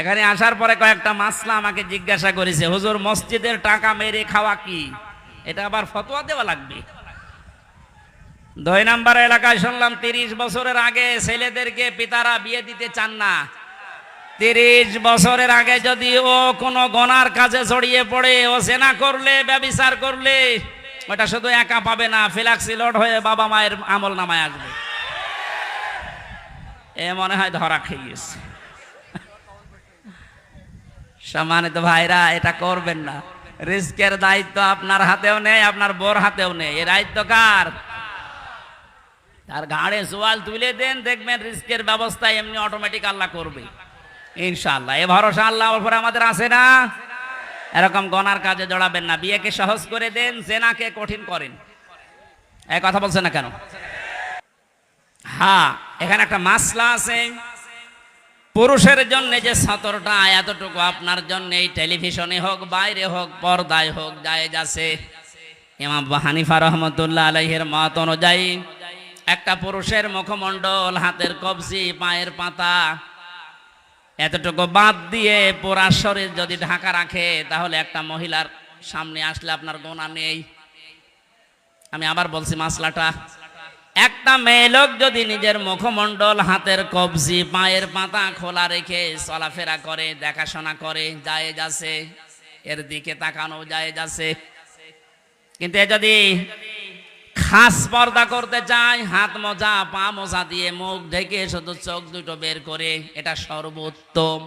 এখানে আসার পরে কয়েকটা মাসলা আমাকে জিজ্ঞাসা করেছে, হুজুর, মসজিদের টাকা মেরে খাওয়া কি? এটা আবার ফতোয়া দেওয়া লাগবে? দুই নাম্বার এলাকায় শুনলাম, তিরিশ বছরের আগে ছেলেদেরকে পিতারা বিয়ে দিতে চান না। তিরিশ বছরের আগে যদি ও কোনো গনার কাজে জড়িয়ে পড়ে, ও সেনা করলে, ব্যবিচার করলে, ওটা শুধু একা পাবে না ফিলাক্সিলোড হয়ে বাবা মায়ের আমল নামায় আসবে। এ মনে হয় ধরা খেয়ে গেছে। সম্মানিত ভাইরা, এটা করবেন না। রিস্কের দায়িত্ব আপনার হাতেও নেই, আপনার বোর হাতেও নেই। এ দায়িত্ব কার? তার ঘাড়ে সোয়াল তুলে দেন, দেখবেন রিস্কের ব্যবস্থা এমনি অটোমেটিক আল্লাহ করবে। ইনশাল্লাহ এ ভরসা আল্লাহ উপরে আমাদের আছে না? এরকম গনার কাজে জড়াবেন না, বিয়েকে সহজ করে দেন, জেনাকে কঠিন করেন। এই কথা বলছে না কেন? হ্যাঁ এখানে একটা মাসলা আছে। পুরুষের জন্য যে সতরটা এতটুকু আপনার জন্য এই টেলিভিশনে হোক, বাইরে হোক, পর্দায় হোক যায় যাচ্ছে ইমাম হানিফা রহমতুল্লাহ আলহের মত অনুযায়ী, একটা পুরুষের মুখমণ্ডল, হাতের কবজি, পায়ের পাতা, এতটুকু বাদ দিয়ে পুরা শরীর যদি ঢাকা রাখে, তাহলে একটা মহিলার সামনে আসলে আপনার গোনা নেই। আমি আবার বলছি, মাসলাটা একটা মেয়ে লোক যদি নিজের মুখমণ্ডল, হাতের কবজি, পায়ের পাতা খোলা রেখে চলাফেরা করে, দেখাশোনা করে যায় যাচ্ছে এর দিকে তাকানো যায় যাচ্ছে কিন্তু এ যদি খাস পর্দা করতে চায়, হাত মোজা, পা মোজা দিয়ে মুখ ঢেকে শুধু চোখ দুটো বের করে, এটা সর্বোত্তম।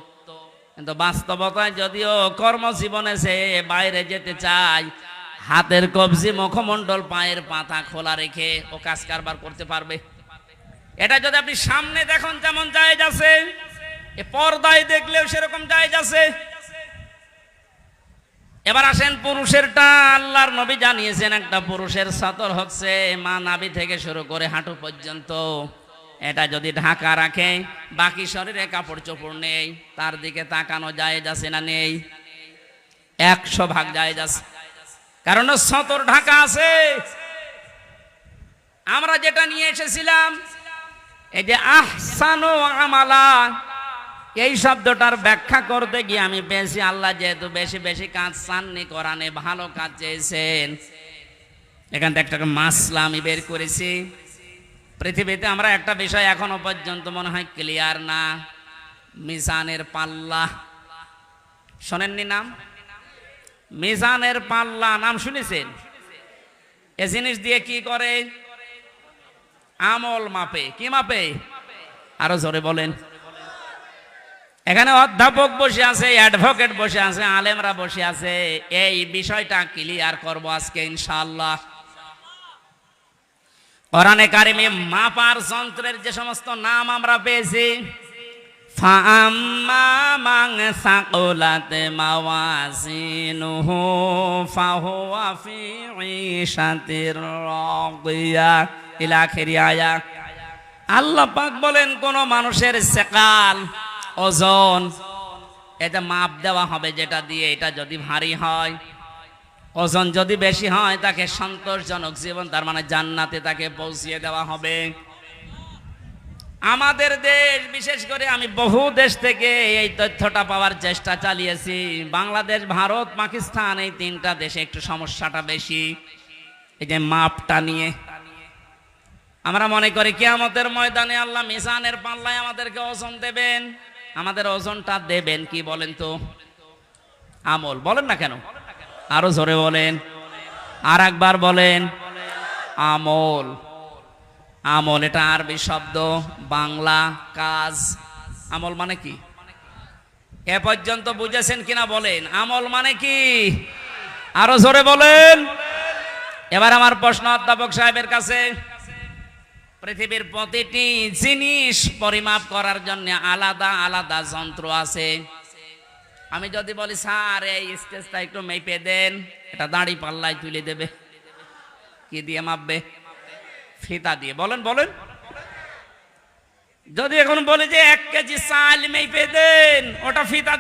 কিন্তু বাস্তবতায় যদিও কর্মজীবনে সে বাইরে যেতে চায় হাতের কবজি মুখমণ্ডল, পায়ের পাতা খোলা রেখে ও কাজ কারবার করতে পারবে। এটা যদি আপনি সামনে দেখুন, যেমন জায়েজ আছে। পর্দায় দেখলেও সেরকম জায়েজ আছে। এবার আসেন পুরুষেরটা, আল্লাহর নবী জানিয়েছেন, একটা পুরুষের সতর হচ্ছে মা নাভি থেকে শুরু করে হাঁটু পর্যন্ত। এটা যদি ঢাকা রাখে, বাকি শরীরে কাপড় চোপড় নেই, তার দিকে তাকানো যায় যাচ্ছে না নেই? একশো ভাগ যায় যাচ্ছে কারণ সতর ঢাকা আছে। আমরা যেটা নিয়ে এসেছিলাম, এই যে আহসানো আমালা, এই শব্দটার ব্যাখ্যা করতে গিয়ে আমি পেয়েছি, আল্লাহ যেহেতু বেশি বেশি কাজ চাননি কোরআনে ভালো কাজ চেয়েছেন। এখান থেকে একটা মাসলা আমি বের করেছি। পৃথিবীতে আমরা একটা বিষয় এখনও পর্যন্ত মনে হয় ক্লিয়ার না, মিজানের পাল্লা। শোনেননি নাম? মিজানের পাল্লা, নাম শুনেছেন? এ জিনিস দিয়ে কি করে? আমল মাপে। কি মাপে? আরও জোরে বলেন। এখানে অধ্যাপক বসে আছে, অ্যাডভোকেট বসে আছে, আলেমরা বসে আছে। এই বিষয়টা ক্লিয়ার করব আজকে, ইনশাআল্লাহ। কোরআনে কারিমে মাপার যন্ত্রের যে সমস্ত নাম আমরা পেয়েছি ফি ঈশাতির রাদিয়া ইলা আখিরি আয়া আল্লাহ পাক বলেন, কোন মানুষের সেকাল, ওজন, এটা মাপ দেওয়া হবে যেটা দিয়ে এটা যদি ভারী হয়। ওজন যদি বেশি হয়, তাকে সন্তোষজনক জীবন, তার মানে জান্নাতে তাকে পৌঁছিয়ে দেওয়া হবে। আমাদের দেশ, বিশেষ করে আমি বহু দেশ থেকে এই তথ্যটা পাওয়ার চেষ্টা চালিয়েছি। বাংলাদেশ, ভারত, পাকিস্তান এই তিনটা দেশে একটু সমস্যাটা বেশি। এই যে মাপটা নিয়ে। আমরা মনে করি কিয়ামতের ময়দানে আল্লাহ মিজানের পাল্লায় আমাদেরকে ওজন দেবেন। আমাদের ওজনটা দেবেন কি বলেন তো? আমল, বলেন না কেন? আরও জোরে বলেন। আর একবার বলেন, আমল। আমল, এটা আরবি শব্দ, বাংলা, কাজ। আমল মানে কি? এ পর্যন্ত বুঝেছেন কিনা বলেন? আমল মানে কি? আরও জোরে বলেন। এবার আমার প্রশ্ন অধ্যাপক সাহেবের কাছে, পৃথিবীর প্রতিটি জিনিস পরিমাপ করার জন্য আলাদা আলাদা যন্ত্র আছে। আমি যদি বলি, স্যার, এই স্টেজটা একটু মেপে দেন। এটা দাঁড়ি পাল্লায় তুলে দেবে। কি দিয়ে মাপবে? ফিতা দিয়ে। বলেন বলেন। যদি এখন বলে যে এক কেজি চাল মেপে দেন, ওটা ফিতা